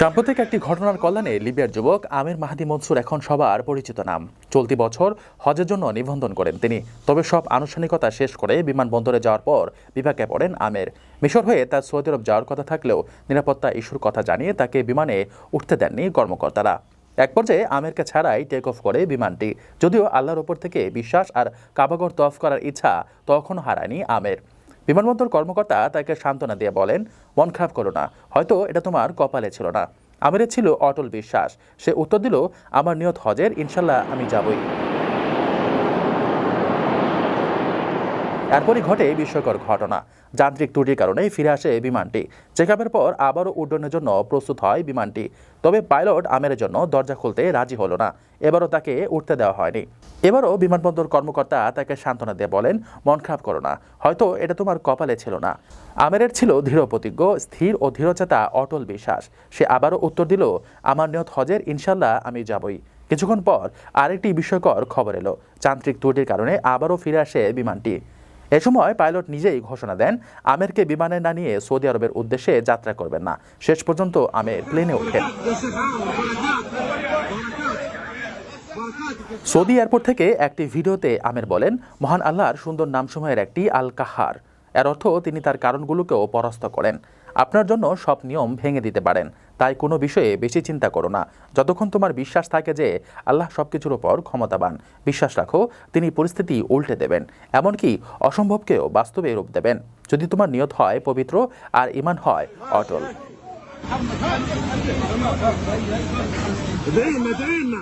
সাম্প্রতিক একটি ঘটনার কল্যাণে লিবিয়ার যুবক আমির মাহাদি মনসুর এখন সবার পরিচিত নাম। চলতি বছর হজের জন্য নিবন্ধন করেন তিনি। তবে সব আনুষ্ঠানিকতা শেষ করে বিমানবন্দরে যাওয়ার পর বিপাকে পড়েন আমের। মিশর হয়ে তার সৌদি আরব যাওয়ার কথা থাকলেও নিরাপত্তা ইস্যুর কথা জানিয়ে তাকে বিমানে উঠতে দেননি কর্মকর্তারা। এক পর্যায়ে আমেরকে ছাড়াই টেক অফ করে বিমানটি। যদিও আল্লাহর ওপর থেকে বিশ্বাস আর কাবাগর তফ করার ইচ্ছা তখনও হারায়নি আমের। বিমানবন্দর কর্মকর্তা তাকে সান্ত্বনা দিয়ে বলেন, মন খারাপ করো না। হয়তো এটা তোমার কপালে ছিল না। আমিরের ছিল অটল বিশ্বাস। সে উত্তর দিল, আমার নিয়ত হজের, ইনশাল্লাহ আমি যাবই। এরপরই ঘটে বিস্ময়কর ঘটনা। যান্ত্রিক ত্রুটির কারণে ফিরে আসে বিমানটি। চেকআপের পর আবারও উড্ডয়নের জন্য প্রস্তুত হয় বিমানটি। তবে পাইলট আমের জন্য দরজা খুলতে রাজি হলো না। এবারও তাকে উঠতে দেওয়া হয়নি। এবারও বিমানবন্দর কর্মকর্তা তাকে সান্ত্বনা দিয়ে বলেন, মন খারাপ করো না। হয়তো এটা তোমার কপালে ছিল না। আমেরের ছিল দৃঢ় প্রতিজ্ঞ, স্থির ও দৃঢ়চেতা অটল বিশ্বাস। সে আবারও উত্তর দিল, আমার নিয়ত হজের ইনশাল্লাহ আমি যাবই। কিছুক্ষণ পর আরেকটি বিস্ময়কর খবর এলো। যান্ত্রিক ত্রুটির কারণে আবারও ফিরে আসে বিমানটি। এ সময় পাইলট নিজেই ঘোষণা দেন, আমেরকে বিমানে না নিয়ে সৌদি আরবের উদ্দেশ্যে যাত্রা করবেন না। শেষ পর্যন্ত আমের প্লেনে ওঠেন। সৌদি এয়ারপোর্ট থেকে একটি ভিডিওতে আমের বলেন, মহান আল্লাহর সুন্দর নামসমূহের একটি আল কাহার এর অর্থ তিনি তার কারণগুলোকেও পরাস্ত করেন আপনার জন্য সব নিয়ম ভেঙে দিতে পারেন তাই কোনো বিষয়ে বেশি চিন্তা করো না যতক্ষণ তোমার বিশ্বাস থাকে যে আল্লাহ সব কিছুর ওপর ক্ষমতাবান বিশ্বাস রাখো তিনি পরিস্থিতি উল্টে দেবেন এমনকি অসম্ভবকেও বাস্তবে রূপ দেবেন যদি তোমার নিয়ত হয় পবিত্র আর ইমান হয় অটল ادعي لنا